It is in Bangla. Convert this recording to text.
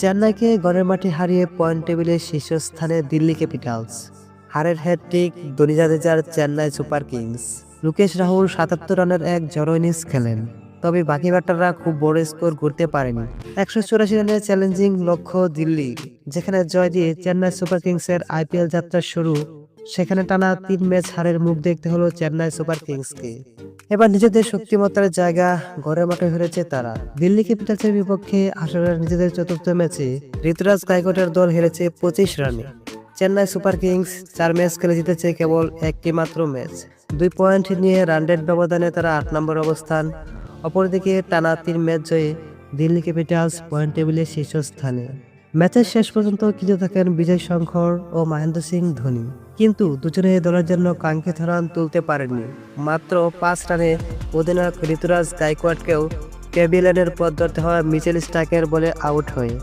চেন্নাইকে গড়ের মাঠে হারিয়ে পয়েন্ট টেবিলের শীর্ষস্থানে দিল্লি ক্যাপিটালস। হারের হ্যাট্রিক ধোনি জাদেজার চেন্নাই সুপার কিংস। লুকেশ রাহুল সাতাত্তর রানের এক জড়ো ইনিংস খেলেন। তবে বাকি ব্যাটাররা খুব বড় স্কোর করতে পারেনি। একশো চুরাশি রানের চ্যালেঞ্জিং লক্ষ্য দিল্লি, যেখানে জয় দিয়ে চেন্নাই সুপার কিংসের আইপিএল যাত্রা শুরু। সেখানে টানা তিন ম্যাচ হারের মুখ দেখতে হলো চেন্নাই সুপার কিংসকে। এবার নিজেদের শক্তিমত্তার জায়গা ঘরের মাঠে হেরেছে তারা। দিল্লি ক্যাপিটালসের বিপক্ষে আসলে নিজেদের চতুর্থ ম্যাচে ঋতুরাজ গায়কোটের দল হেরেছে পঁচিশ রানে। চেন্নাই সুপার কিংস চার ম্যাচ খেলে জিতেছে কেবল একটি মাত্র ম্যাচ। দুই পয়েন্ট নিয়ে রানডেড ব্যবধানে তারা আট নম্বর অবস্থান। অপরদিকে টানা তিন ম্যাচ জয়ে দিল্লি ক্যাপিটালস পয়েন্ট টেবিলের শীর্ষস্থানে। ম্যাচের শেষ পর্যন্ত কিছু থাকেন বিজয় শঙ্কর ও মহেন্দ্র সিং ধোনি। কিন্তু দুজনে দলের জন্য কাঙ্ক্ষিত রান তুলতে পারেননি। মাত্র পাঁচ রানে অধিনায়ক ঋতুরাজ গাইকোয়াডকেও প্যাভিলিয়নের পথ ধরতে হওয়া মিচেল স্টাকের বলে আউট হয়ে।